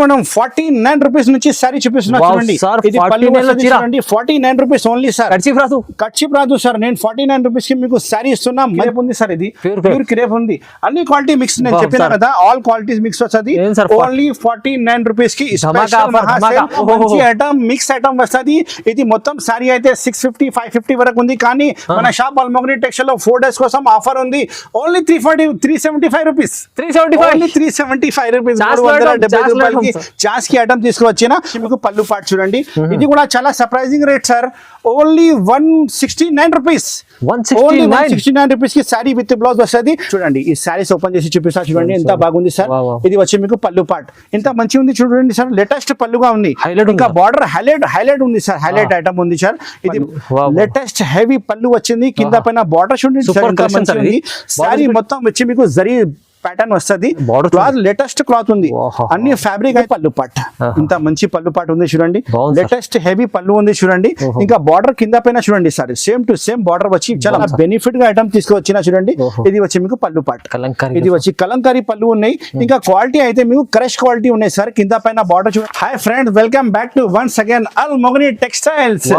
మనం forty nine rupees నుంచి సారీ చూపిస్తున్నా Wow, చూడండి. sir, ఇది 49 పళ్ళు లో వస్తుంది చీర. చూడండి. Forty nine rupees only sir రాదు. కచ్చిప్ రాదు సార్ నేను ఫార్టీ నైన్ రూపీస్కి మీకు సారీ ఇస్తున్నా. క్రేప్. ఉంది సార్ ఇది. Pure crepe. ఉంది. అన్ని క్వాలిటీ మిక్స్ నేను చెప్పిన. కదా ఆల్ క్వాలిటీస్ మిక్స్ వస్తుంది. ఓన్లీ ఫార్టీ నైన్ రూపీస్కి ఐటమ్ మిక్స్ ఐటమ్ వస్తుంది. ఇది మొత్తం సారీ అయితే సిక్స్ ఫిఫ్టీ ఫైవ్ ఫిఫ్టీ వరకు ఉంది. కానీ మన షాప్ అల్మోగ్ని టెక్స్టైల్లో ఫోర్ డేస్ కోసం ఆఫర్ ఉంది. Only three forty three seventy five rupees three seventy five three seventy five rupees రూపాయలకి item, sir. చాస్కి ఐటమ్ తీసుకువచ్చిన మీకు పళ్ళు పాటు చూడండి. ఇది కూడా చాలా surprising rate sir only one sixty nine rupees 169. Sixty nine రూపీస్కి సారీ విత్ బ్లౌజ్ వస్తుంది. చూడండి ఈ సారీస్ ఓపెన్ చేసి చూపిస్తా చూడండి ఎంత బాగుంది సార్. ఇది వచ్చి మీకు పళ్ళు పాట్. ఎంత మంచి ఉంది చూడండి సార్ లేటెస్ట్ పళ్ళుగా ఉంది. ఇంకా? బార్డర్ హైలైట్ హైలైట్ ఉంది సార్ హైలైట్ ఐటమ్ ఉంది సార్ ఇది. లేటెస్ట్ హెవీ పళ్ళు వచ్చింది. కింద ఆహా. పైన బార్డర్ చూడండి సార్ మొత్తం వచ్చి మీకు జరీ ప్యాటర్న్ వస్తుంది. క్లాత్ లేటెస్ట్ క్లాత్ ఉంది. అన్ని ఫ్యాబ్రిక్ అయితే పళ్ళు పాట్. ఇంత మంచి పళ్ళు పాట్ ఉంది చూడండి. లేటెస్ట్ హెవీ పళ్ళు ఉంది చూడండి. ఇంకా బార్డర్ కింద పైన చూడండి sir. Same to same border వచ్చి చాలా. బెనిఫిట్గా ఐటమ్ తీసుకువచ్చిన చూడండి. ఇది వచ్చి మీకు పళ్ళు పాట్ కలంకారీ ఇది వచ్చి కలంకారీ పళ్ళు ఉన్నాయి. ఇంకా క్వాలిటీ అయితే మీకు క్రష్ క్వాలిటీ ఉన్నాయి సార్. కింద పైన బార్డర్ చూడండి hi friends welcome back to once again Al Mogni textiles.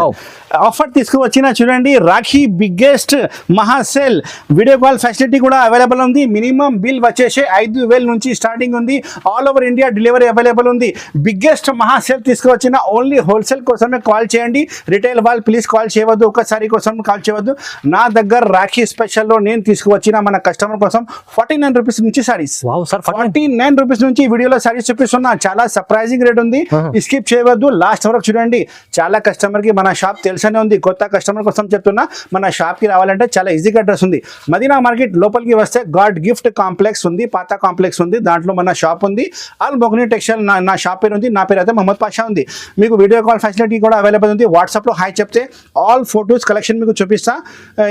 Offer తీసుకువచ్చిన చూడండి. రాఖీ బిగ్గెస్ట్ మహా సేల్ వీడియో కాల్ ఫెసిలిటీ కూడా అవైలబుల్ ఉంది. మినిమం బిల్ వచ్చేసి ఐదు వేల నుంచి స్టార్టింగ్ ఉంది. All over India delivery available ఉంది. బిగ్గెస్ట్ మహా సేల్ తీసుకువచ్చిన ఓన్లీ హోల్సేల్ కోసమే కాల్ చేయండి. రిటైల్ వాళ్ళు ప్లీజ్ కాల్ చేయవద్దు. ఒకసారి కోసం కాల్ చేయవద్దు. నా దగ్గర రాఖీ స్పెషల్లో నేను తీసుకువచ్చిన మన కస్టమర్ కోసం ఫార్టీ నైన్ రూపీస్ నుంచి సారీస్ ఫార్టీ నైన్ రూపీస్ నుంచి వీడియోలో సారీస్ చూపిస్తున్నా. చాలా సర్ప్రైజింగ్ రేట్ ఉంది. Uh-huh. స్కిప్ చేయవద్దు. లాస్ట్ వరకు చూడండి. చాలా కస్టమర్కి మన షాప్ తెలుసనే ఉంది. కొత్త కస్టమర్ కోసం చెప్తున్నా. మన షాప్కి రావాలంటే చాలా ఈజీగా అడ్రస్ ఉంది. మదీనా మార్కెట్ లోపలికి వస్తే గాడ్ గిఫ్ట్ కాంప్లెక్స్ ఉంది పాత కాంప్లెక్స్ ఉంది దాంట్లో మన షాప్ ఉంది. ఆల్ బొగ్ని టెక్స్టైల్ నా నా షాప్ పేరు ఉంది నా పేరు అయితే మహమ్మద్ పాషా ఉంది. మీకు వీడియో కాల్ ఫెసిలిటీ కూడా అవైలబుల్ ఉంది. వాట్సాప్లో హాయ్ చెప్తే ఆల్ ఫొటోస్ కలెక్షన్ మీకు చూపిస్తా.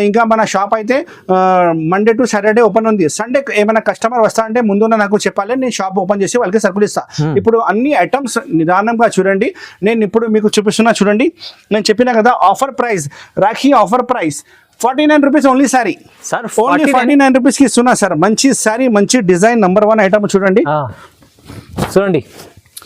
ఇంకా మన షాప్ అయితే మండే టు సాటర్డే ఓపెన్ ఉంది. సండే ఏమైనా కస్టమర్ వస్తా అంటే ముందున్న నాకు చెప్పాలి. నేను షాప్ ఓపెన్ చేసి వాళ్ళకి సర్కుల్ ఇస్తా. ఇప్పుడు అన్ని ఐటమ్స్ నిదానంగా చూడండి. నేను ఇప్పుడు మీకు చూపిస్తున్నా చూడండి. నేను చెప్పిన కదా offer price Rakhi offer price forty nine rupees only sari sir only forty nine రూపీస్కి ఇస్తున్నా సార్. మంచి సారీ మంచి డిజైన్ నంబర్ వన్ ఐటమ్ చూడండి. చూడండి.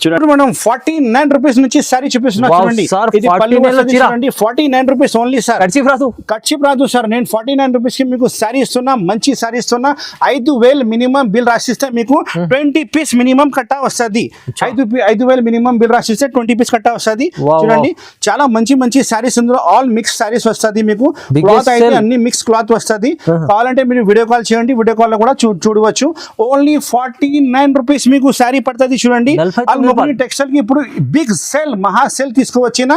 చూడండి. మనం ఫార్టీ నైన్ రూపీస్ నుంచి సారీ చూపిస్తున్నా. చూడండి. sir, ఇది 49 పళ్ళు లో వస్తుంది చీర. చూడండి forty nine rupees only sir కడిచి రాదు. కచ్చిప్ రాదు సార్ నేను ఫార్టీ నైన్ రూపీస్కి మీకు సారీ ఇస్తున్నా మంచి సారీ ఇస్తున్నా. ఐదు వేలు మినిమం బిల్ రాసిస్తే మీకు ట్వంటీ పీస్ మినిమం కట్టా వస్తుంది. ఐదు ఐదు వేలు మినిమం బిల్ రాసిస్తే ట్వంటీ పీస్ కట్టా వస్తుంది. చూడండి. చాలా మంచి మంచి సారీస్ ఇందులో ఆల్ మిక్స్ సారీస్ వస్తుంది మీకు. క్లాత్ అయితే. అన్ని మిక్స్ క్లాత్ వస్తుంది. కావాలంటే మీరు వీడియో కాల్ చేయండి. వీడియో కాల్లో కూడా చూడవచ్చు. ఓన్లీ ఫార్టీ నైన్ రూపీస్ మీకు సారీ పడుతుంది చూడండి. టెక్స్టైల్కి ఇప్పుడు బిగ్ సేల్ మహా సేల్ తీసుకువచ్చిన.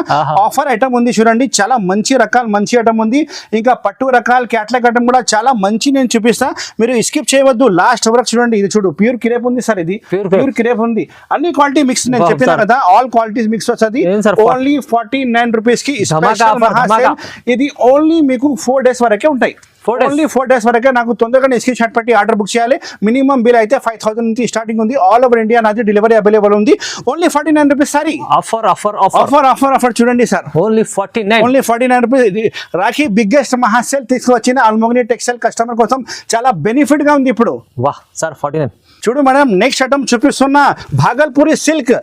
ఆఫర్ ఐటమ్ ఉంది చూడండి. చాలా మంచి రకాలు మంచి ఐటమ్ ఉంది. ఇంకా పట్టు రకాల క్యాట్లాగ్ ఐటమ్ కూడా చాలా మంచి నేను చూపిస్తా. మీరు స్కిప్ చేయవద్దు. లాస్ట్ వరకు చూడండి. ఇది చూడు ప్యూర్ కిరేప్ ఉంది సార్ ఇది. ప్యూర్ కిరేప్ ఉంది. అన్ని క్వాలిటీ మిక్స్ నేను చెప్పిన. కదా ఆల్ క్వాలిటీస్ మిక్స్ వస్తుంది. ఓన్లీ ఫార్టీ నైన్ రూపీస్కి ఇది ఓన్లీ మీకు ఫోర్ డేస్ వరకే ఉంటాయి. ఓన్లీ ఫోర్ డేస్ వరకే నాకు తొందరగా స్క్రీన్ షాట్ పెట్టి ఆర్డర్ బుక్ చేయాలి. మినిమం బిల్ అయితే ఫైవ్ థౌసండ్ నుంచి స్టార్టింగ్ ఉంది. ఆల్ ఓవర్ ఇండియా నాది డెలివరీ అవైలబుల్ ఉంది. Only forty nine rupees sari offer offer offer offer offer చూడండి sir only forty nine only forty nine rupees Rakhi biggest మహాసేల్ తీసుకువచ్చిన Almogni textile customer కోసం చాలా బెనిఫిట్గా ఉంది ఇప్పుడు. వా సార్ ఫార్టీ నైన్ చూడు మేడం నెక్స్ట్ ఐటమ్ చూపిస్తున్న భాగల్పూరి సిల్క్.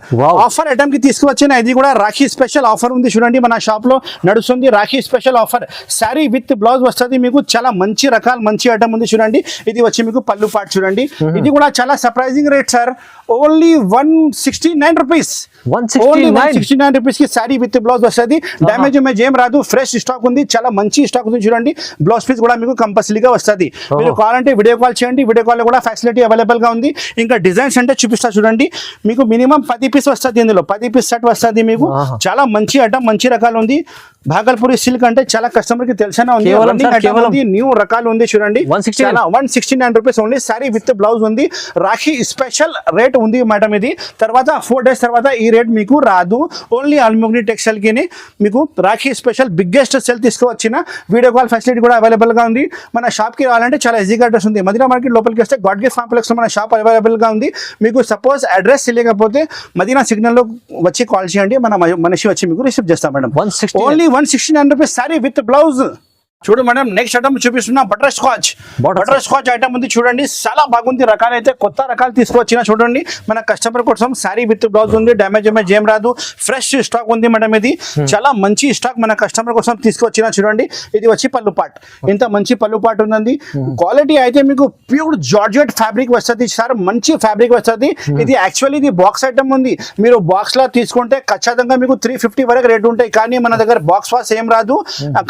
ఆఫర్ ఐటమ్కి తీసుకువచ్చిన ఇది కూడా రాఖీ స్పెషల్ ఆఫర్ ఉంది చూడండి మన షాప్లో నడుస్తుంది Rakhi special offer sari with blouse వస్తుంది మీకు చాలా మంచి రకాల మంచి ఐటమ్ ఉంది చూడండి. ఇది వచ్చి మీకు పళ్ళు పాటు చూడండి. ఇది కూడా చాలా surprising rate sir only one sixty nine rupees 169. Sixty nine రూపీస్కి శారీ విత్ బ్లౌజ్ వస్తుంది. డ్యామేజ్ ఇమేజ్ ఏం రాదు. ఫ్రెష్ స్టాక్ ఉంది. చాలా మంచి స్టాక్ ఉంది చూడండి. బ్లౌజ్ పీస్ కూడా మీకు కంపల్సరీగా వస్తుంది. మీరు కావాలంటే వీడియో కాల్ చేయండి. వీడియో కాల్ కూడా ఫెసిలిటీ అవైలబుల్గా ఉంది. ఇంకా డిజైన్స్ అంటే చూపిస్తా చూడండి. మీకు మినిమం పది పీస్ వస్తుంది ఇందులో. పది పీస్ సెట్ వస్తుంది మీకు. చాలా మంచి ఐటమ్ మంచి రకాలు ఉంది. భాగల్పూరి సిల్క్ అంటే చాలా కస్టమర్కి తెలిసిన ఉంది. న్యూ రకాలు ఉంది చూడండి. 169. చాలా one sixty nine rupees only. Sari with blouse ఉంది. రాఖీ స్పెషల్ రేట్ ఉంది మేడం ఇది. తర్వాత ఫోర్ డేస్ తర్వాత ఈ రేట్ మీకు రాదు. ఓన్లీ అల్ముగ్ని టెక్స్టైల్కి మీకు రాఖీ స్పెషల్ బిగ్గెస్ట్ సెల్ తీసుకువచ్చిన వీడియో కాల్ ఫెసిలిటీ కూడా అవైలబుల్గా ఉంది. మన షాప్కి రావాలంటే చాలా ఈజీగా అడ్రస్ ఉంది. మదీనా మార్కెట్ లోపలికి వస్తే గాడ్ గిఫ్ట్ కాంప్లెక్స్లో మన షాప్ అవైలబుల్గా ఉంది. మీకు సపోజ్ అడ్రస్ తెలియకపోతే మదీనా సిగ్నల్లో వచ్చి కాల్ చేయండి. మన మనిషి వచ్చి మీకు రిసీవ్ చేస్తాం madam. 169. Only one sixty nine rupees sari with blouse చూడు మేడం నెక్స్ట్ ఐటమ్ చూపిస్తున్నా butterscotch butterscotch item ఉంది చూడండి. చాలా బాగుంది. రకాలు అయితే కొత్త రకాలు తీసుకొచ్చిన చూడండి. మన కస్టమర్ కోసం సారీ విత్ బ్లౌజ్ ఉంది డ్యామేజ్ డ్యామేజ్ ఏం రాదు. ఫ్రెష్ స్టాక్ ఉంది మేడం ఇది. చాలా మంచి స్టాక్ మన కస్టమర్ కోసం తీసుకొచ్చిన చూడండి. ఇది వచ్చి పళ్ళు పాట్. ఇంత మంచి పళ్ళు పాట్ ఉందండి. క్వాలిటీ అయితే మీకు ప్యూర్ జార్జెట్ ఫ్యాబ్రిక్ వస్తుంది. సార్ మంచి ఫ్యాబ్రిక్ వస్తుంది. ఇది యాక్చువల్లీ ఇది బాక్స్ ఐటమ్ ఉంది. మీరు బాక్స్ లా తీసుకుంటే ఖచ్చితంగా మీకు త్రీ ఫిఫ్టీ వరకు రేట్ ఉంటాయి. కానీ మన దగ్గర బాక్స్ వాస్ ఏం రాదు.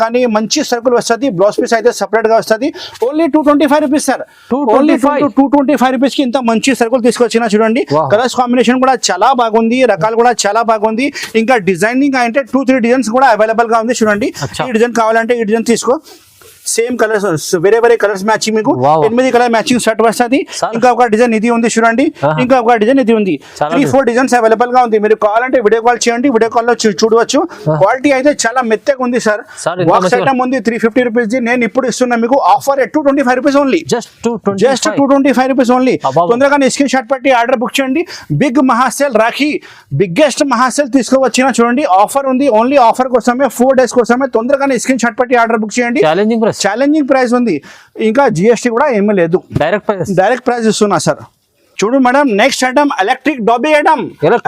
కానీ మంచి సరుకులు వస్తుంది బ్లౌజ్ పీస్ అయితే సెపరేట్గా వస్తుంది only two twenty five rupees sir only 225. Two twenty five రూపీస్కి ఇంత మంచి సరుకులు తీసుకొచ్చిన చూడండి. కలర్స్ కాంబినేషన్ కూడా చాలా బాగుంది రకాలు కూడా చాలా బాగుంది ఇంకా డిజైనింగ్ అంటే టూ త్రీ డిజైన్స్ కూడా అవైలబుల్గా ఉంది చూడండి. ఈ డిజైన్ కావాలంటే ఈ డిజైన్ తీసుకో సేమ్ కలర్స్ వేరే వేరే కలర్స్ మ్యాచింగ్ మీకు. ఎనిమిది కలర్ మ్యాచింగ్ షర్ట్ వస్తుంది. ఇంకా ఒక డిజైన్ ఇది ఉంది చూడండి. ఇంకా ఒక డిజైన్ ఇది ఉంది. త్రీ ఫోర్ డిజైన్స్ అవైలబుల్గా ఉంది. మీరు కావాలంటే వీడియో కాల్ చేయండి వీడియో కాల్లో చూడవచ్చు. క్వాలిటీ అయితే చాలా మెత్తగా ఉంది సార్ బాక్స్ ఐటమ్ ఉంది త్రీ ఫిఫ్టీ రూపీస్ నేను ఇప్పుడు ఇస్తున్నా మీకు offer two twenty five rupees only just two twenty just two twenty five rupees only. తొందరగా స్క్రీన్ షాట్ పెట్టి ఆర్డర్ బుక్ చేయండి. బిగ్ మహాసేల్ రాఖీ బిగ్గెస్ట్ మహాసేల్ తీసుకువచ్చిన చూడండి. ఆఫర్ ఉంది ఓన్లీ ఆఫర్ కోసమే ఫోర్ డేస్ కోసమే తొందరగా స్క్రీన్ షాట్ పెట్టి ఆర్డర్ బుక్ చేయండి. ఛాలెంజింగ్ ఛాలెంజింగ్ ప్రైస్ ఉంది. ఇంకా జిఎస్టీ కూడా ఏమీ లేదు. డైరెక్ట్ ప్రైస్ డైరెక్ట్ ప్రైస్ ఇస్తున్నా సార్. చూడు madam next item electric dobby item.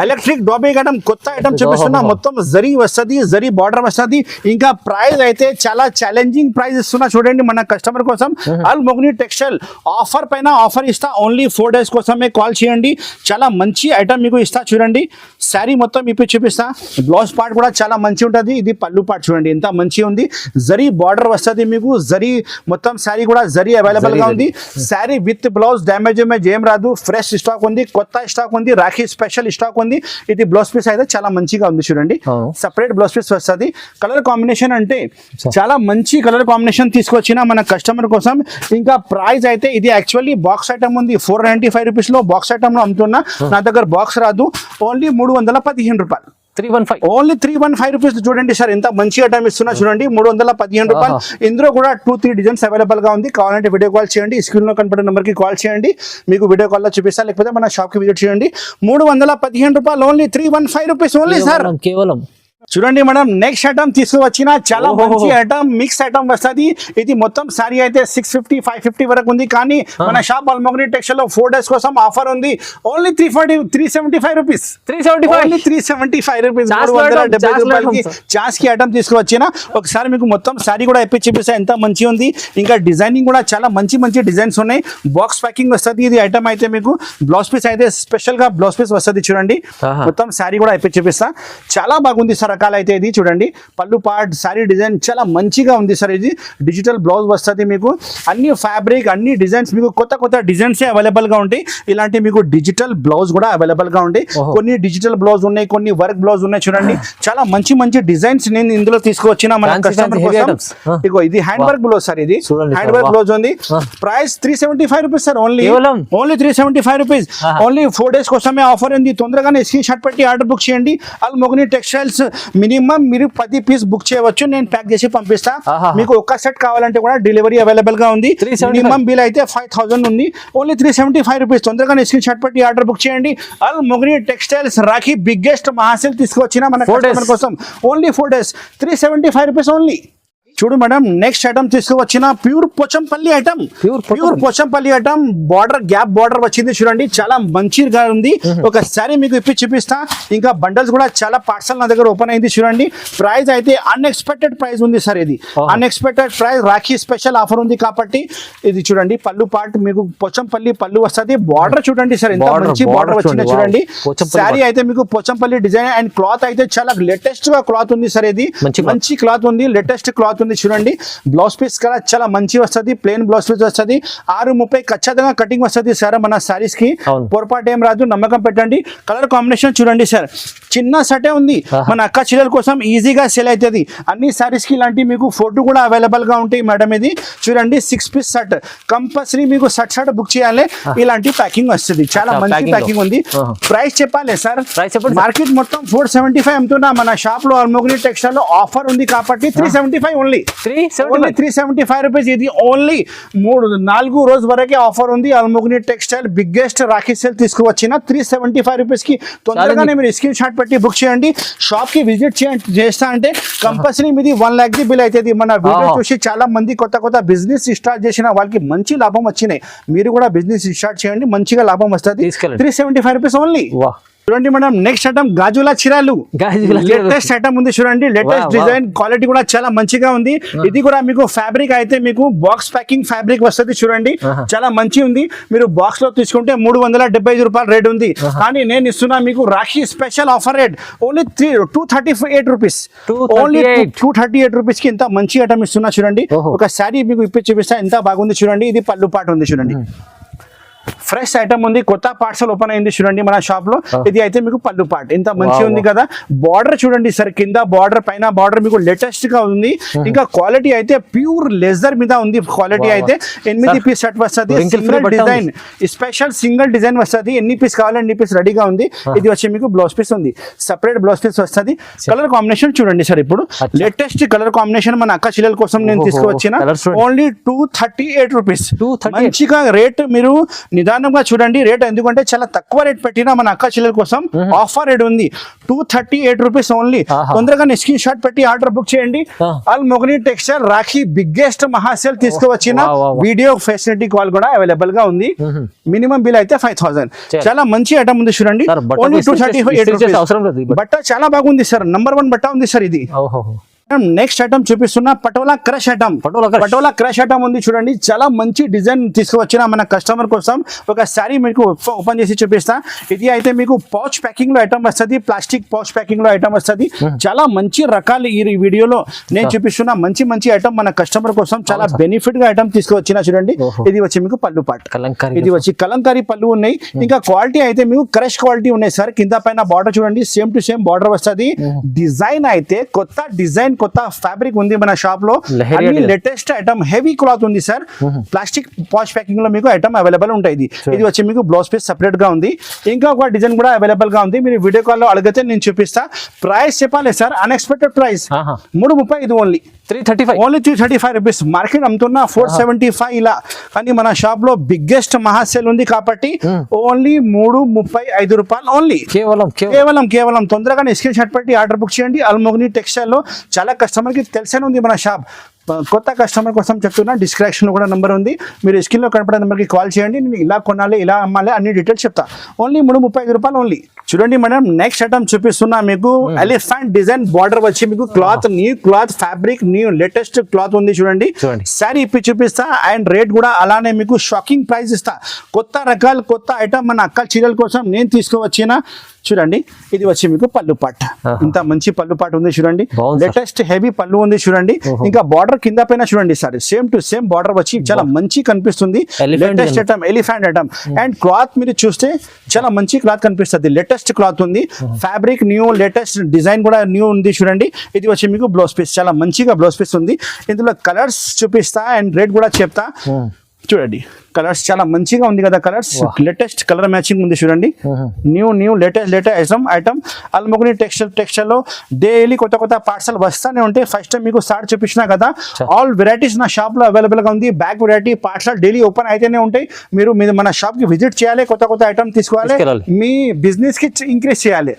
Electric dobby item కొత్త ఐటమ్ చూపిస్తున్నా. మొత్తం జరీ వస్తుంది జరీ బార్డర్ వస్తుంది. ఇంకా ప్రైస్ అయితే చాలా ఛాలెంజింగ్ ప్రైస్ ఇస్తున్నా చూడండి మన కస్టమర్ కోసం. అల్ మొగ్ని టెక్స్టైల్ ఆఫర్ పైన ఆఫర్ ఇస్తా. ఓన్లీ ఫోర్ డేస్ కోసమే కాల్ చేయండి. చాలా మంచి ఐటమ్ మీకు ఇస్తా చూడండి. శారీ మొత్తం ఇప్పి చూపిస్తా. బ్లౌజ్ పార్ట్ కూడా చాలా మంచి ఉంటుంది. ఇది పళ్ళు పార్ట్ చూడండి ఎంత మంచి ఉంది. జరీ బార్డర్ వస్తుంది మీకు. జరీ మొత్తం శారీ కూడా జరీ అవైలబుల్గా ఉంది. శారీ విత్ బ్లౌజ్ డ్యామేజ్ ఏం రాదు. ఫ్రెష్ స్టాక్ ఉంది కొత్త స్టాక్ ఉంది రాఖీ స్పెషల్ స్టాక్ ఉంది. ఇది బ్లౌజ్ పీస్ అయితే చాలా మంచిగా ఉంది చూడండి. సపరేట్ బ్లౌజ్ పీస్ వస్తుంది. కలర్ కాంబినేషన్ అంటే చాలా మంచి కలర్ కాంబినేషన్ తీసుకొచ్చిన మన కస్టమర్ కోసం. ఇంకా ప్రైస్ అయితే ఇది యాక్చువల్లీ బాక్స్ ఐటమ్ ఉంది. ఫోర్ నైన్టీ ఫైవ్ రూపీస్లో బాక్స్ ఐటమ్లో అమ్ముతున్నా. నా దగ్గర బాక్స్ రాదు. ఓన్లీ మూడు వందల పదిహేను రూపాయలు. Three one five. Only three one five rupees చూడండి సార్ ఎంత మంచి ఐటమ్ ఇస్తున్నా చూడండి మూడు వందల పదిహేను రూపాయలు. ఇందులో కూడా టూ త్రీ డిజైన్స్ అవైలబుల్గా ఉంది. కావాలంటే వీడియో కాల్ చేయండి. స్క్రీన్లో కనపడే నెంబర్కి కాల్ చేయండి. మీకు వీడియో కాల్లో చూపిస్తా లేకపోతే మన షాప్కి విజిట్ చేయండి. మూడు వందల పదిహేను రూపాయలు only three one five rupees only sir కేవలం కేవలం చూడండి మేడం నెక్స్ట్ ఐటమ్ తీసుకువచ్చిన చాలా. మంచి ఐటమ్ మిక్స్ ఐటమ్ వస్తుంది. ఇది మొత్తం సారీ అయితే సిక్స్ ఫిఫ్టీ ఫైవ్ ఫిఫ్టీ వరకు ఉంది. కానీ మన షాప్ అల్మోగ్ని టెక్స్టైల్లో ఫోర్ డేస్ కోసం ఆఫర్ ఉంది. Only three forty three seventy five rupees three seventy five only three seventy five rupees మూడు వందల డెబ్బై రూపాయలకి. ఛాన్స్కి ఐటమ్ తీసుకువచ్చిన. ఒకసారి మీకు మొత్తం సారీ కూడా ఎప్పి చూపిస్తా ఎంత మంచి ఉంది. ఇంకా డిజైనింగ్ కూడా చాలా మంచి మంచి డిజైన్స్ ఉన్నాయి. బాక్స్ ప్యాకింగ్ వస్తుంది ఇది ఐటమ్ అయితే మీకు. బ్లౌజ్ పీస్ అయితే స్పెషల్గా బ్లౌజ్ పీస్ వస్తుంది చూడండి. మొత్తం సారీ కూడా ఎప్పి చూపిస్తా. చాలా బాగుంది సార్ రకాలు అయితే ఇది చూడండి. పళ్ళు పార్ట్ సారీ డిజైన్ చాలా మంచిగా ఉంది సార్ ఇది. డిజిటల్ బ్లౌజ్ వస్తుంది మీకు. అన్ని ఫ్యాబ్రిక్ అన్ని డిజైన్స్ మీకు కొత్త కొత్త డిజైన్స్ అవైలబుల్గా ఉంటాయి. ఇలాంటి మీకు డిజిటల్ బ్లౌజ్ కూడా అవైలబుల్గా ఉంటాయి. కొన్ని డిజిటల్ బ్లౌజ్ ఉన్నాయి కొన్ని వర్క్ బ్లౌజ్ ఉన్నాయి చూడండి. చాలా మంచి మంచి డిజైన్స్ నేను ఇందులో తీసుకొచ్చిన మన కస్టమర్ కోసం. ఇగో ఇది హ్యాండ్ వర్క్ బ్లౌజ్ సార్ ఇది. Hand work. బ్లౌజ్ ఉంది. Price three seventy five rupees sir only? Only three seventy five rupees. Only four days కోసమే ఆఫర్ ఉంది. తొందరగానే స్క్రీన్ షాట్ పెట్టి ఆర్డర్ బుక్ చేయండి. అల్ మొగని టెక్స్టైల్స్ మినిమం మీరు పది పీస్ బుక్ చేయవచ్చు నేను ప్యాక్ చేసి పంపిస్తా. మీకు ఒక్క సెట్ కావాలంటే కూడా డెలివరీ అవైలబుల్గా ఉంది 375. మినిమం బిల్ అయితే ఫైవ్ థౌసండ్ ఉంది. Only three seventy five rupees. తొందరగానే స్క్రీన్ షాట్ పెట్టి ఆర్డర్ బుక్ చేయండి. అల్ మొగని టెక్స్టైల్స్ రాఖీ బిగ్గెస్ట్ మహాసేల్ తీసుకొచ్చిన మన కోసం. Only four days three seventy five rupees only చూడు మేడం నెక్స్ట్ ఐటమ్ తీసుకువచ్చిన pure Pochampally item Pure pure Pochampally. Item border gap border వచ్చింది చూడండి చాలా మంచిగా ఉంది. ఒక సారీ మీకు ఇప్పి చూపిస్తా. ఇంకా బండల్స్ కూడా చాలా పార్సల్ నా దగ్గర ఓపెన్ అయింది చూడండి. ప్రైస్ అయితే అన్ఎక్స్పెక్టెడ్ ప్రైస్ ఉంది సార్ ఇది. Unexpected price Rakhi special offer ఉంది కాబట్టి ఇది చూడండి పళ్ళు పార్ట్ మీకు పోచంపల్లి పళ్ళు వస్తుంది. బార్డర్ చూడండి సార్ ఎంత మంచి బార్డర్ వచ్చింది చూడండి, సారీ అయితే మీకు పోచంపల్లి డిజైన్ అండ్ క్లాత్ అయితే చాలా లేటెస్ట్గా క్లాత్ ఉంది సార్ ఇది. మంచి క్లాత్ ఉంది లేటెస్ట్ క్లాత్ ఉంది. చూడండి. బ్లౌజ్ పీస్ కూడా చాలా మంచి వస్తుంది ప్లేన్ బ్లౌజ్ పీస్ వస్తుంది. ఆరు ముప్పై ఖచ్చితంగా కటింగ్ వస్తుంది సార్ మన సారీస్కి. పొరపాటు ఏం రాదు నమ్మకం పెట్టండి. కలర్ కాంబినేషన్ చూడండి సార్ చిన్న సటే ఉంది. మన అక్క చెల్లెల కోసం ఈజీగా సెల్ అవుతుంది అన్ని సారీస్కి ఇలాంటి మీకు ఫోటో కూడా అవైలబుల్గా ఉంటాయి మేడం ఇది. చూడండి సిక్స్ పీస్ షర్ట్ కంపల్సరీ మీకు షర్ట్ షర్ట్ బుక్ చేయాలి. ఇలాంటి ప్యాకింగ్ వస్తుంది. చాలా మంచి. ప్యాకింగ్ ఉంది. ప్రైస్ చెప్పాలి సార్. మార్కెట్ మొత్తం ఫోర్ సెవెంటీ ఫైవ్ అమ్ముతున్నా. మన షాప్లో అల్మోగిని టెక్స్టైల్లో ఆఫర్ ఉంది కాబట్టి three seventy five only three only three seventy five rupees ఇది ఓన్లీ మూడు నాలుగు రోజు వరకే ఆఫర్ ఉంది. Almugni textile biggest Rakhi sale తీసుకువచ్చిన త్రీ సెవెంటీ ఫైవ్ రూపీస్కి తొందరగానే మీరు స్క్రీన్ షాట్ పెట్టి బుక్ చేయండి. షాప్కి విజిట్ చేయండి చేస్తా అంటే కంపల్సరీ మీది వన్ లాక్ ది బిల్ అవుతుంది మన వీడియో. చూసి చాలా మంది కొత్త కొత్త బిజినెస్ స్టార్ట్ చేసిన వాళ్ళకి మంచి లాభం వచ్చినాయి. మీరు కూడా బిజినెస్ స్టార్ట్ చేయండి మంచిగా లాభం వస్తుంది. Three seventy five rupees only చూడండి మేడం నెక్స్ట్ ఐటమ్ గాజుల చీరాలు. లేటెస్ట్ ఐటమ్ ఉంది చూడండి లేటెస్ట్. డిజైన్ క్వాలిటీ కూడా చాలా మంచిగా ఉంది. ఇది కూడా మీకు ఫ్యాబ్రిక్ అయితే మీకు బాక్స్ ప్యాకింగ్ ఫ్యాబ్రిక్ వస్తుంది చూడండి. చాలా మంచి ఉంది. మీరు బాక్స్లో తీసుకుంటే మూడు వందల డెబ్బై ఐదు రూపాయల రేట్ ఉంది. కానీ నేను ఇస్తున్నా మీకు Rakhi special offer rate only three two thirty eight rupees 238. Only two thirty eight రూపీస్కి ఇంత మంచి ఐటమ్ ఇస్తున్నా చూడండి. ఒక శారీ మీకు ఇప్పి చూపిస్తా ఎంత బాగుంది చూడండి. ఇది పళ్ళు పాట ఉంది చూడండి. ఫ్రెష్ ఐటమ్ ఉంది కొత్త పార్సల్ ఓపెన్ అయింది చూడండి మన షాప్లో. ఇది అయితే మీకు పళ్ళు పాట్. ఇంత మంచి ఉంది. కదా. బార్డర్ చూడండి సార్ కింద బార్డర్ పైన బార్డర్ మీకు లేటెస్ట్గా ఉంది ఇంకా క్వాలిటీ అయితే ప్యూర్ లెజర్ మీద ఉంది క్వాలిటీ అయితే. ఎనిమిది పీస్ షర్ట్ వస్తుంది single design special single design వస్తుంది. ఎన్ని పీస్ కావాలి ఎన్ని పీస్ రెడీగా ఉంది. ఇది వచ్చి మీకు బ్లౌజ్ పీస్ ఉంది. సపరేట్ బ్లౌజ్ పీస్ వస్తుంది. కలర్ కాంబినేషన్ చూడండి సార్ ఇప్పుడు. లేటెస్ట్ కలర్ కాంబినేషన్ మన అక్క చిల్లల కోసం నేను తీసుకువచ్చిన. Only two thirty eight rupees 238. మంచిగా రేట్ మీరు నిదానంగా చూడండి రేట్ ఎందుకంటే చాలా తక్కువ రేట్ పెట్టినా మన అక్క చిల్లల కోసం ఆఫర్ రేట్ ఉంది two thirty eight rupees only. తొందరగా స్క్రీన్ షాట్ పెట్టి ఆర్డర్ బుక్ చేయండి. ఆల్ మొగని టెక్స్టైల్ రాఖీ బిగ్గెస్ట్ మహాసేల్ తీసుకువచ్చిన. వీడియో ఫెసిలిటీ కాల్ కూడా అవైలబుల్గా ఉంది. మినిమం బిల్ అయితే ఫైవ్ థౌసండ్ చల్. మంచి ఐటమ్ ఉంది చూడండి ఓన్లీ టూ థర్టీ బట్ట. చాలా బాగుంది సార్ నంబర్ వన్ బట్ట ఉంది సార్ ఇది నెక్స్ట్ ఐటమ్ చూపిస్తున్నా patola crush item patola crush item ఉంది చూడండి. చాలా మంచి డిజైన్ తీసుకువచ్చిన మన కస్టమర్ కోసం ఒక శారీ మీకు ఓపెన్ చేసి చూపిస్తా. ఇది అయితే మీకు పౌచ్ ప్యాకింగ్లో ఐటమ్ వస్తుంది ప్లాస్టిక్ పౌచ్ ప్యాకింగ్లో ఐటమ్ వస్తుంది. చాలా మంచి రకాలు ఈ వీడియోలో నేను చూపిస్తున్నా మంచి మంచి ఐటమ్ మన కస్టమర్ కోసం చాలా బెనిఫిట్గా ఐటమ్ తీసుకువచ్చిన చూడండి. ఇది వచ్చి మీకు పళ్ళు పాట్. కలంకారీ ఇది వచ్చి కలంకారీ పళ్ళు ఉన్నాయి. ఇంకా క్వాలిటీ అయితే మీకు క్రష్ క్వాలిటీ ఉన్నాయి సార్. కింద పైన బార్డర్ చూడండి. సేమ్ టు సేమ్ బార్డర్ వస్తుంది. డిజైన్ అయితే కొత్త డిజైన్ కొత్త ఫ్యాబ్రిక్ ఉంది మన షాప్లో. లేటెస్ట్ ఐటమ్ హెవీ క్లాత్ ఉంది సార్ ప్లాస్టిక్ పాష్ ప్యాకింగ్లో మీకు ఐటమ్ అవైలబుల్ ఉంటాయి ఇది. ఇది వచ్చి మీకు బ్లౌజ్ పీస్ సెపరేట్గా ఉంది. ఇంకా ఒక డిజైన్ కూడా అవైలబుల్గా ఉంది. మీరు వీడియో కాల్లో అడిగితే నేను చూపిస్తా. ప్రైస్ చెప్పాలి సార్ అన్ఎక్స్పెక్టెడ్ ప్రైస్. మూడు ముప్పై ఇది only three thirty five only three thirty five rupees market అమ్ముతున్నా ఫోర్ సెవెంటీ ఫైవ్ ఇలా. కానీ మన షాప్లో బిగ్గెస్ట్ మహాసేల్ ఉంది కాబట్టి ఓన్లీ మూడు ముప్పై ఐదు రూపాయలు ఓన్లీ కేవలం కేవలం. కేవలం కేవలం. తొందరగా స్క్రీన్ షాట్ పెట్టి ఆర్డర్ బుక్ చేయండి. అల్మోగ్ని టెక్స్టైల్లో చాలా కస్టమర్కి తెలిసే ఉంది మన షాప్. కొత్త కస్టమర్ కోసం చెప్తున్నా డిస్క్రిప్షన్లో కూడా నెంబర్ ఉంది. మీరు స్క్రీన్లో కనపడే నెంబర్కి కాల్ చేయండి నేను ఇలా కొనాలి ఇలా అమ్మాలి అన్ని డీటెయిల్స్ చెప్తా. ఓన్లీ మూడు ముప్పై ఐదు రూపాయలు ఓన్లీ. చూడండి మేడం నెక్స్ట్ ఐటమ్ చూపిస్తున్నా మీకు. ఎలిఫెంట్ డిజైన్ బార్డర్ వచ్చి మీకు cloth new cloth fabric new latest cloth ఉంది చూడండి. చూడండి. శారీ ఇప్పి చూపిస్తా అండ్ రేట్ కూడా అలానే మీకు షాకింగ్ ప్రైస్ ఇస్తా. కొత్త రకాలు కొత్త ఐటమ్ మన అక్క చీరల కోసం నేను తీసుకువచ్చిన చూడండి. ఇది వచ్చి మీకు పళ్ళు పాట్. ఇంత మంచి పళ్ళు పాట్ ఉంది చూడండి. లేటెస్ట్ హెవీ పళ్ళు ఉంది చూడండి. ఇంకా బార్డర్ కింద పైన చూడండి sir. Same to same border వచ్చి చాలా మంచి కనిపిస్తుంది. Latest. Item elephant item and cloth మీరు చూస్తే చాలా మంచి క్లాత్ కనిపిస్తుంది. లేటెస్ట్ క్లాత్ ఉంది. ఫ్యాబ్రిక్ న్యూ లేటెస్ట్ డిజైన్ కూడా న్యూ ఉంది చూడండి. ఇది వచ్చి మీకు బ్లౌజ్ పీస్ చాలా మంచిగా బ్లౌజ్ పీస్ ఉంది. ఇందులో కలర్స్ చూపిస్తా అండ్ రేట్ కూడా చెప్తా. చూడండి. కలర్స్ చాలా మంచిగా ఉంది కదా కలర్స్. లేటెస్ట్ కలర్ మ్యాచింగ్ ఉంది చూడండి. New new latest latest item item Almoguni textile టెక్స్టైల్లో daily కొత్త కొత్త పార్సల్ వస్తానే ఉంటాయి. ఫస్ట్ టైం మీకు స్టార్ట్ చూపించిన కదా. ఆల్ వెరైటీస్ నా షాప్లో అవైలబుల్గా ఉంది. Back variety parcel daily open అయితేనే ఉంటాయి. మీరు మీ మన షాప్కి విజిట్ చేయాలి కొత్త కొత్త ఐటమ్ తీసుకోవాలి. మీ బిజినెస్కి ఇంక్రీజ్ చేయాలి.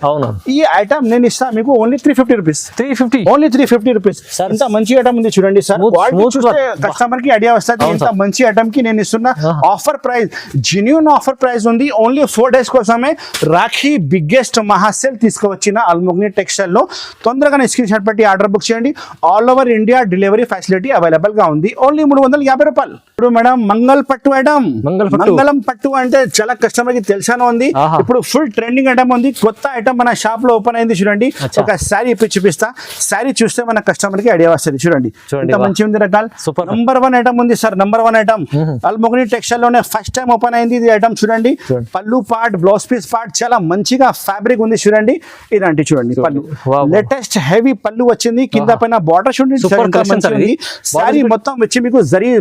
ఈ ఐటమ్ నేను ఇస్తాను మీకు only three fifty rupees three fifty only three fifty rupees ఇంత మంచి ఐటమ్ ఉంది చూడండి సార్. కస్టమర్కి ఐడియా వస్తుంది. ఇంత. మంచి ఐటమ్కి నేను ఇస్తున్న. Offer price genuine offer price ఉంది. ఓన్లీ ఫోర్ డేస్ కోసమే రాఖీ బిగ్గెస్ట్ మహాసేల్ తీసుకువచ్చిన అల్ముగ్ని టెక్స్టైల్లో. తొందరగా స్క్రీన్ షాట్ పెట్టి ఆర్డర్ బుక్ చేయండి. All over India delivery facility అవైలబుల్గా ఉంది. ఓన్లీ మూడు వందల యాభై రూపాయలు. ఇప్పుడు మేడం మంగళ పట్టు ఐటమ్ మంగళ పట్టు. అంటే చాలా కస్టమర్కి తెలిసాను ఉంది. ఇప్పుడు ఫుల్ ట్రెండింగ్ ఐటమ్ ఉంది. కొత్త ఐటమ్ మన షాప్లో ఓపెన్ అయింది చూడండి. ఒక శారీ ఇప్పి చూపిస్తా. శారీ చూస్తే మన కస్టమర్కి ఐడియా వస్తుంది చూడండి. మంచి ఉంది రకాలు. నంబర్ వన్ ఐటమ్ ఉంది సార్ నంబర్ వన్ ఐటమ్ అల్మోగ్ని టెక్స్టైల్లోనే ఫస్ట్ టైం ఓపెన్ అయింది. ఇది ఐటమ్ చూడండి. పళ్ళు పార్ట్ బ్లౌజ్ పీస్ పార్ట్ చాలా మంచిగా ఫ్యాబ్రిక్ ఉంది చూడండి. ఇలాంటి చూడండి పళ్ళు. లేటెస్ట్ హెవీ పళ్ళు వచ్చింది. కింద. పైన బార్డర్ చూడండి. సార్, మొత్తం వచ్చి మీకు జరీ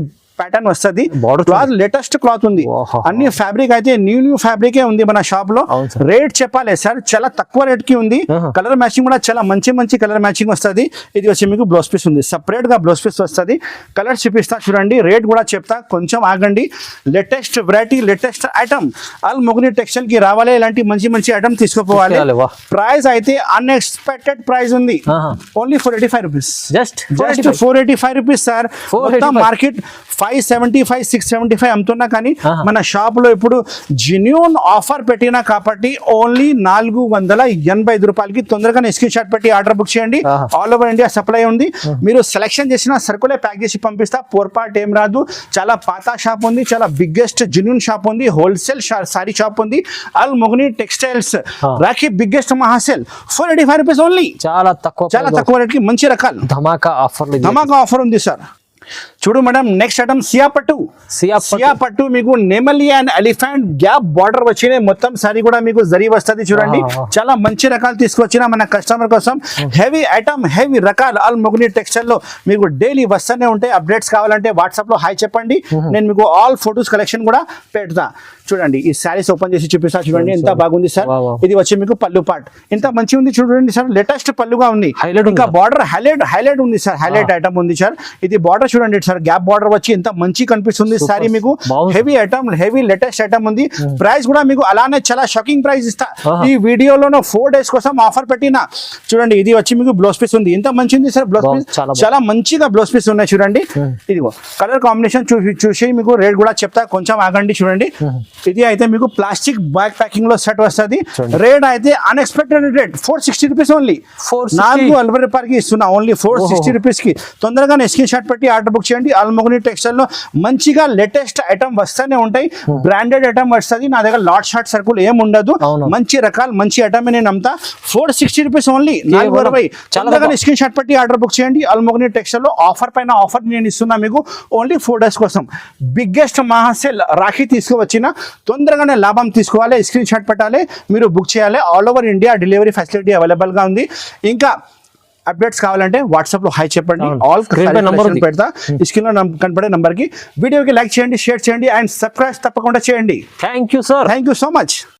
ప్యాటర్న్ వస్తుంది. క్లాత్ లేటెస్ట్ క్లాత్ ఉంది. అన్ని ఫ్యాబ్రిక్ అయితే న్యూ న్యూ ఫ్యాబ్రికే ఉంది మన షాప్లో. రేట్ చెప్పాలి సార్. చాలా తక్కువ రేట్కి ఉంది. కలర్ మ్యాచింగ్ కూడా చాలా మంచి మంచి కలర్ మ్యాచింగ్ వస్తుంది. ఇది వచ్చి మీకు బ్లౌజ్ పీస్ ఉంది. సపరేట్గా బ్లౌజ్ పీస్ వస్తుంది. కలర్ చూపిస్తా చూడండి. రేట్ కూడా చెప్తా. కొంచెం ఆగండి. లేటెస్ట్ వెరైటీ లేటెస్ట్ ఐటమ్ ఆల్ మొగ్ని టెక్స్టైల్కి రావాలి. ఇలాంటి మంచి మంచి ఐటమ్ తీసుకుపోవాలి. ప్రైస్ అయితే అన్ఎక్స్పెక్టెడ్ ప్రైస్ ఉంది. Only four eighty five rupees just just four eighty five rupees sir 485. Market five seventy five six seventy five అమ్ముతున్నా కానీ. మన షాప్లో ఇప్పుడు జెన్యూన్ ఆఫర్ పెట్టినా కాబట్టి ఓన్లీ నాలుగు వందల ఎనభై ఐదు రూపాయలకి తొందరగా స్క్రీన్ షాట్ పెట్టి ఆర్డర్ బుక్ చేయండి. ఆల్ ఓవర్ ఇండియా సప్లై ఉంది. మీరు సెలెక్షన్ చేసిన సరుకులే ప్యాక్ చేసి పంపిస్తా. పొరపాటు ఏం రాదు. చాలా పాత షాప్ ఉంది. చాలా బిగ్గెస్ట్ జెన్యూన్ షాప్ ఉంది. హోల్సేల్ సారీ షాప్ ఉంది. అల్ మొగ్ని textiles. Rakhi biggest మహాసేల్ four eighty five rupees only చాలా తక్కువ చాలా తక్కువ రేట్కి మంచి రకాలు. ధమాకా ఆఫర్లు ఇది. ధమాకా ఆఫర్ ఉంది సార్ చూడు మేడం నెక్స్ట్ ఐటమ్ సియా పట్టు సియా పట్టు. మీకు నెమలి అండ్ ఎలిఫెంట్ గ్యాప్ బార్డర్ వచ్చినాయి. మొత్తం సారీ కూడా మీకు జరి వస్తుంది చూడండి. చాలా మంచి రకాలు తీసుకొచ్చిన మన కస్టమర్ కోసం. హెవీ ఐటమ్ హెవీ రకాలు ఆల్ మొగ్ని టెక్స్టైల్లో మీకు డైలీ వస్తూనే ఉంటాయి. అప్డేట్స్ కావాలంటే వాట్సాప్లో హాయ్ చెప్పండి. నేను మీకు ఆల్ ఫొటోస్ కలెక్షన్ కూడా పెడతా. చూడండి ఈ శారీస్ ఓపెన్ చేసి చూపిస్తా చూడండి. ఎంత బాగుంది సార్. ఇది వచ్చి మీకు పళ్ళు పాట్ ఎంత మంచి ఉంది చూడండి సార్. లేటెస్ట్ పళ్ళుగా ఉంది. ఇంకా? బార్డర్ హైలైట్ హైలైట్ ఉంది సార్. హైలైట్ ఐటమ్ ఉంది సార్. ఇది బార్డర్ చూడండి సార్ గ్యాప్ బార్డర్ వచ్చి ఎంత మంచి కనిపిస్తుంది. సారీ మీకు. Heavy item heavy latest item ఉంది. ప్రైస్ కూడా మీకు అలానే చాలా షాకింగ్ ప్రైస్ ఇస్తా. ఈ వీడియోలోనో ఫోర్ డేస్ కోసం ఆఫర్ పెట్టిన చూడండి ఇది వచ్చి మీకు బ్లౌజ్ పీస్ ఉంది. ఎంత మంచి ఉంది సార్ బ్లౌజ్ పీస్ చాలా మంచిగా బ్లౌజ్ పీస్ ఉన్నాయి చూడండి. ఇదిగో కలర్ కాంబినేషన్ చూసి చూసి మీకు రేట్ కూడా చెప్తా. కొంచెం ఆగండి చూడండి. ఇది అయితే మీకు ప్లాస్టిక్ బ్యాగ్ ప్యాకింగ్లో సెట్ వస్తుంది. రేట్ అయితే unexpected rate four sixty rupees only 460. నాలుగు నలభై రూపాయలకి ఇస్తున్నా ఓన్లీ ఫోర్. సిక్స్టీ రూపీస్కి. తొందరగా స్క్రీన్ షాట్ పెట్టి ఆర్డర్ బుక్ చేయండి. అల్మోగని టెక్స్టైల్లో మంచిగా లేటెస్ట్ ఐటమ్ వస్తూనే ఉంటాయి. బ్రాండెడ్ ఐటమ్ వస్తుంది. నా దగ్గర లాట్ షార్ట్ సర్కుల్ ఏం ఉండదు. మంచి రకాలు మంచి ఐటమ్ నేను అమ్ముతా ఫోర్ సిక్స్టీ రూపీస్ ఓన్లీ నాలుగు కేవలం. అరవై. చాలా. స్క్రీన్ షాట్ పెట్టి ఆర్డర్ బుక్ చేయండి. అల్మోగని టెక్స్టైల్లో ఆఫర్ పైన ఆఫర్ నేను ఇస్తున్నా మీకు. ఓన్లీ ఫోర్ డేస్ కోసం. బిగ్గెస్ట్ మహాసేల్ రాఖీ తీసుకువచ్చిన తొందరగానే లాభం తీసుకోవాలి. స్క్రీన్ షాట్ పెట్టాలి. మీరు బుక్ చేయాలి. All over India delivery facility అవైలబుల్గా ఉంది. ఇంకా అప్డేట్స్ కావాలంటే వాట్సాప్లో హాయ్ చెప్పండి. ఆల్ ఉంది. పెడతా. స్క్రీన్లో నం- కనపడే నంబర్కి. వీడియోకి లైక్ చేయండి షేర్ చేయండి అండ్ సబ్స్క్రైబ్ తప్పకుండా చేయండి. Thank you sir thank you so much